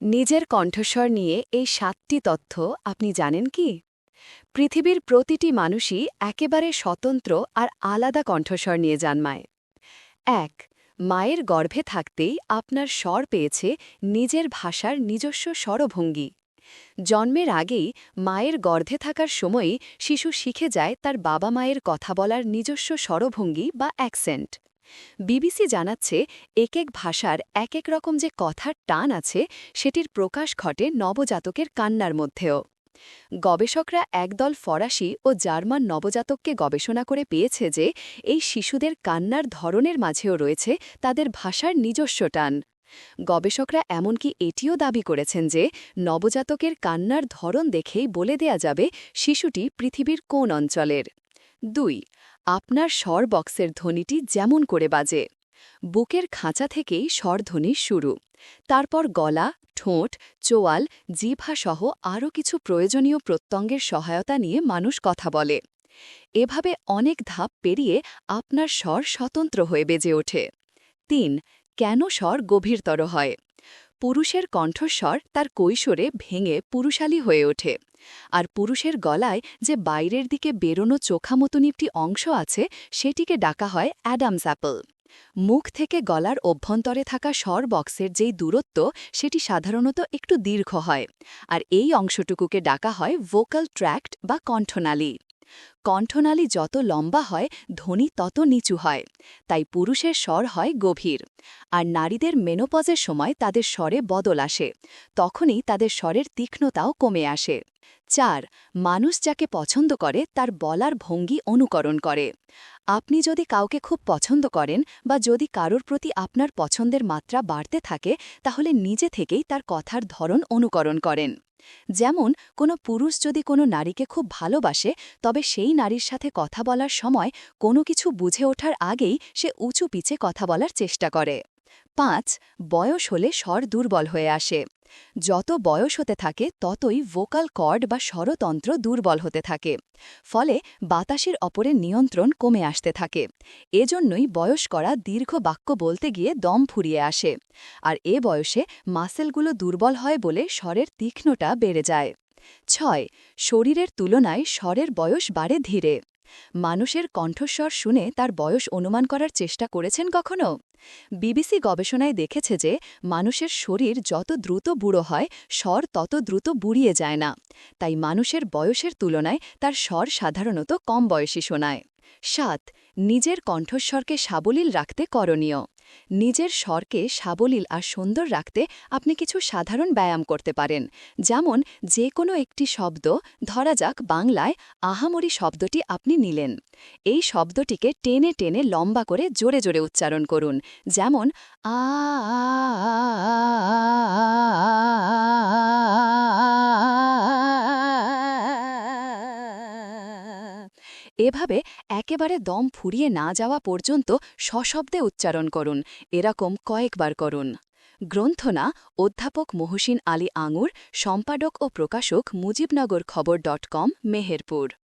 নিজের কণ্ঠস্বর নিয়ে এই সাতটি তথ্য আপনি জানেন কি? পৃথিবীর প্রতিটি মানুষই একেবারে স্বতন্ত্র আর আলাদা কণ্ঠস্বর নিয়ে জন্মায়। এক, মায়ের গর্ভে থাকতেই আপনার স্বর পেয়েছে নিজের ভাষার নিজস্ব স্বরভঙ্গি। জন্মের আগেই মায়ের গর্ভে থাকার সময়ই শিশু শিখে যায় তার বাবা মায়ের কথা বলার নিজস্ব স্বরভঙ্গি বা অ্যাকসেন্ট। বিবিসি জানাচ্ছে এক এক ভাষার এক এক রকম যে কথার টান আছে, সেটির প্রকাশ ঘটে নবজাতকের কান্নার মধ্যেও। গবেষকরা একদল ফরাসি ও জার্মান নবজাতককে গবেষণা করে পেয়েছে যে, এই শিশুদের কান্নার ধরনের মাঝেও রয়েছে তাদের ভাষার নিজস্ব টান। গবেষকরা এমনকি এটিও দাবি করেছেন যে, নবজাতকের কান্নার ধরন দেখেই বলে দেয়া যাবে শিশুটি পৃথিবীর কোন অঞ্চলের। দুই আপনার স্বর বক্সের ধ্বনিটি যেমন করে বাজে। বুকের খাঁচা থেকেই স্বরধ্বনি শুরু। তারপর গলা, ঠোঁট, চোয়াল, জিভাসহ আরও কিছু প্রয়োজনীয় প্রত্যঙ্গের সহায়তা নিয়ে মানুষ কথা বলে। এভাবে অনেক ধাপ পেরিয়ে আপনার স্বর স্বতন্ত্র হয়ে বেজে ওঠে। তিন, কেন স্বর গভীরতর হয়? পুরুষের কণ্ঠস্বর তার কৈশোরে ভেঙে পুরুষালী হয়ে ওঠে। আর পুরুষের গলায় যে বাইরের দিকে বেরোনো চোখা মতন একটি অংশ আছে, সেটিকে ডাকা হয় অ্যাডামস অ্যাপল। মুখ থেকে গলার অভ্যন্তরে থাকা স্বর বক্সের যেই দূরত্ব, সেটি সাধারণত একটু দীর্ঘ হয়, আর এই অংশটুকুকে ডাকা হয় ভোকাল ট্র্যাক্ট বা কণ্ঠনালী। কণ্ঠনালী যত লম্বা হয়, ধ্বনি তত নিচু হয়, তাই পুরুষের স্বর হয় গভীর, আর নারীদের মেনোপজের সময় তাদের স্বরে বদল আসে, তখনই তাদের স্বরের তীক্ষ্ণতাও কমে আসে। চার, মানুষ যাকে পছন্দ করে তার বলার ভঙ্গি অনুকরণ করে। আপনি যদি কাউকে খুব পছন্দ করেন বা যদি কারোর প্রতি আপনার পছন্দের মাত্রা বাড়তে থাকে, তাহলে নিজে থেকেই তার কথার ধরন অনুকরণ করেন। যেমন, কোনো পুরুষ যদি কোনো নারীকে খুব ভালোবাসে, তবে সেই নারীর সাথে কথা বলার সময় কোনো কিছু বুঝে ওঠার আগেই সে উঁচু পিচে কথা বলার চেষ্টা করে। পাঁচ, বয়স হলে স্বর দুর্বল হয়ে আসে। যত বয়স হতে থাকে, ততই ভোকাল কর্ড বা স্বরতন্ত্র দুর্বল হতে থাকে। ফলে বাতাসের অপরের নিয়ন্ত্রণ কমে আসতে থাকে। এজন্যই বয়স করা দীর্ঘ বাক্য বলতে গিয়ে দম ফুরিয়ে আসে। আর এ বয়সে মাসেলগুলো দুর্বল হয় বলে স্বরের তীক্ষ্ণটা বেড়ে যায়। ছয়, শরীরের তুলনায় স্বরের বয়স বাড়ে ধীরে। মানুষের কণ্ঠস্বর শুনে তার বয়স অনুমান করার চেষ্টা করেছেন কখনো? বিবিসি গবেষণায় দেখেছে যে মানুষের শরীর যত দ্রুত বুড়ো হয়, স্বর তত দ্রুত বুড়িয়ে যায় না। তাই মানুষের বয়সের তুলনায় তার স্বর সাধারণত কম বয়সী শোনায়। সাত নিজের কণ্ঠস্বরকে সাবলীল রাখতে করণীয় নিজের স্বরকে সাবলীল আর সুন্দর রাখতে আপনি কিছু সাধারণ ব্যায়াম করতে পারেন যেমন যে কোনো একটি শব্দ ধরা যাক বাংলায় আহামরি শব্দটি আপনি নিলেন এই শব্দটিকে টেনে টেনে লম্বা করে জোরে জোরে উচ্চারণ করুন যেমন আ এভাবে একেবারে দম ফুরিয়ে না যাওয়া পর্যন্ত সশব্দে উচ্চারণ করুন, এরকম কয়েকবার করুন। গ্রন্থনা, অধ্যাপক মহসিন আলী আঙুর, সম্পাদক ও প্রকাশক মুজিবনগর খবর ডট কম, মেহেরপুর।